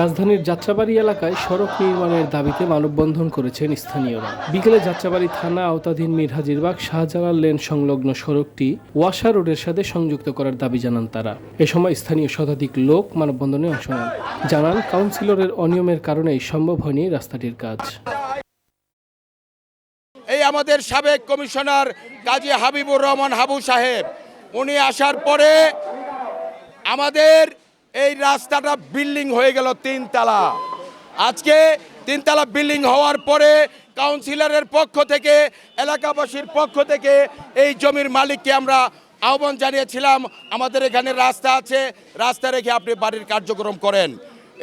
রাজধানীর যাত্রাবাড়ি এলাকায় সড়ক নির্মাণের দাবিতে মানববন্ধন করেছেন স্থানীয়রা। বিকেলে যাত্রাবাড়ি থানা আওতাধীন মিরহাজিরবাগ শাহজালাল লেন সংলগ্ন সড়কটি ওয়াসা রোডের সাথে সংযুক্ত করার দাবি জানান তারা। এ সময় স্থানীয় শতাধিক লোক মানববন্ধনে অংশ নেন। জানান, কাউন্সিলরের অনিয়মের কারণেই সম্ভব হয়নি রাস্তাটির কাজ। এই আমাদের সাবেক কমিশনার কাজী হাবিবুর রহমান হাবু সাহেব, উনি আসার পরে আমাদের এই রাস্তাটা বিল্ডিং হয়ে গেল তিনতলা। আজকে তিনতলা বিল্ডিং হওয়ার পরে কাউন্সিলরের পক্ষ থেকে, এলাকাবাসীর পক্ষ থেকে এই জমির মালিককে আমরা আহ্বান জানিয়েছিলাম, আমাদের এখানে রাস্তা আছে, রাস্তা রেখে আপনি বাড়ির কার্যক্রম করেন।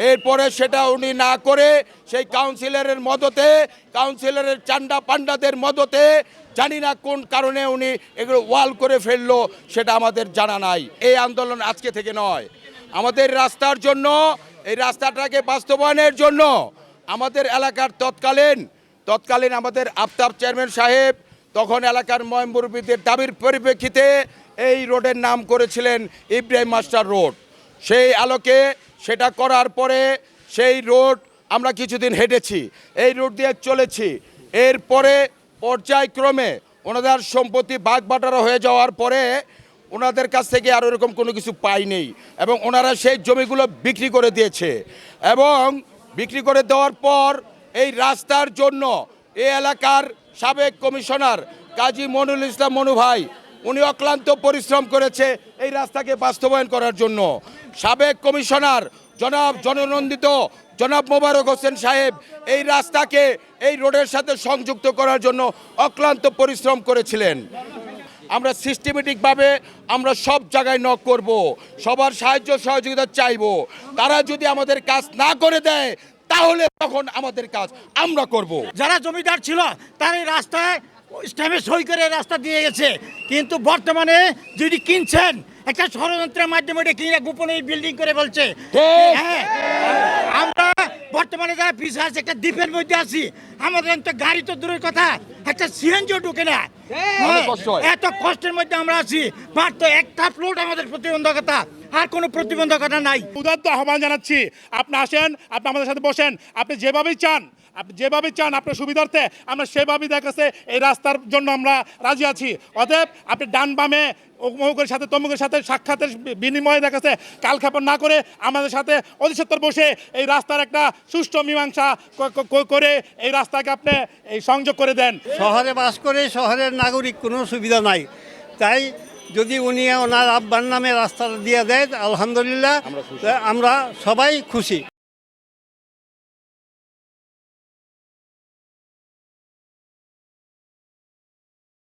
এরপরে সেটা উনি না করে সেই কাউন্সিলরের মদতে, কাউন্সিলরের চান্ডা পান্ডাদের মদতে, জানি না কোন কারণে উনি এগুলো ওয়াল করে ফেলল, সেটা আমাদের জানা নাই। এই আন্দোলন আজকে থেকে নয়। আমাদের রাস্তার জন্য, এই রাস্তাটাকে বাস্তবায়নের জন্য আমাদের এলাকার তৎকালীন তৎকালীন আমাদের আফতাব চেয়ারম্যান সাহেব, তখন এলাকার ময়মুরবিদের দাবির পরিপ্রেক্ষিতে এই রোডের নাম করেছিলেন ইব্রাহিম মাস্টার রোড। সেই আলোকে সেটা করার পরে সেই রোড আমরা কিছুদিন হেঁটেছি। এই রোড দিয়ে চলেছি। এরপরে পর্যায়ক্রমে ওনাদের সম্পত্তি বাঘ বাটারা হয়ে যাওয়ার পরে ওনাদের কাছ থেকে আর এরকম কোনো কিছু পাইনি এবং ওনারা সেই জমিগুলো বিক্রি করে দিয়েছে এবং বিক্রি করে দেওয়ার পর এই রাস্তার জন্য এই এলাকার সাবেক কমিশনার কাজী মনুল ইসলাম মনু ভাই উনি অক্লান্ত পরিশ্রম করেছে এই রাস্তাকে বাস্তবায়ন করার জন্য। সাবেক কমিশনার জনাব জননন্দিত জনাব মোবারক হোসেন সাহেব এই রাস্তাকে, এই রোডের সাথে সংযুক্ত করার জন্য অক্লান্ত পরিশ্রম করেছিলেন। আমরা সিস্টেমেটিকভাবে আমরা সব জায়গায় নক করব, সবার সাহায্য সহযোগিতা চাইব। তারা যদি আমাদের কাজ না করে দেয়, তাহলে তখন আমাদের কাজ আমরা করব। যারা জমিদার ছিল, তারা এই রাস্তায় স্ট্যাম্পে সই করে রাস্তা দিয়ে গেছে। কিন্তু বর্তমানে যদি কিনছেন একটা ষড়যন্ত্রের মাধ্যমে এটা কিনে গোপনে বিল্ডিং করে বলছে। হ্যাঁ আমরা বর্তমানে যারা পিছিয়ে আছে একটা দ্বীপের মধ্যে আছি আমাদের তো গাড়ি তো দূরের কথা একটা সিএনজিও ঢুকে না। এত কষ্টের মধ্যে আমরা আছি মাত্র একটা ফ্লোট আমাদের প্রতিবন্ধকতা আর কোনো প্রতিবন্ধকতা নাই। উদাত্ত আহ্বান জানাচ্ছি। আপনি আসেন আপনি আমাদের সাথে বসেন। আপনি যেভাবেই চান আপনি যেভাবে চান আপনার সুবিধার্থে আমরা সেভাবেই দেখাচ্ছে এই রাস্তার জন্য আমরা রাজি আছি। অতএব আপনি ডান বামে অমুকের সাথে তমুকের সাথে সাক্ষাতের বিনিময়ে দেখাচ্ছে কালক্ষেপণ না করে আমাদের সাথে অধিসত্তর বসে এই রাস্তার একটা সুষ্ঠু মীমাংসা করে এই রাস্তাকে আপনি এই সংযোগ করে দেন। শহরে বাস করে শহরের নাগরিক কোনো সুবিধা নাই। তাই যদি উনি ওনার আব্বার নামে রাস্তাটা দিয়ে দেয় আলহামদুলিল্লাহ আমরা সবাই খুশি।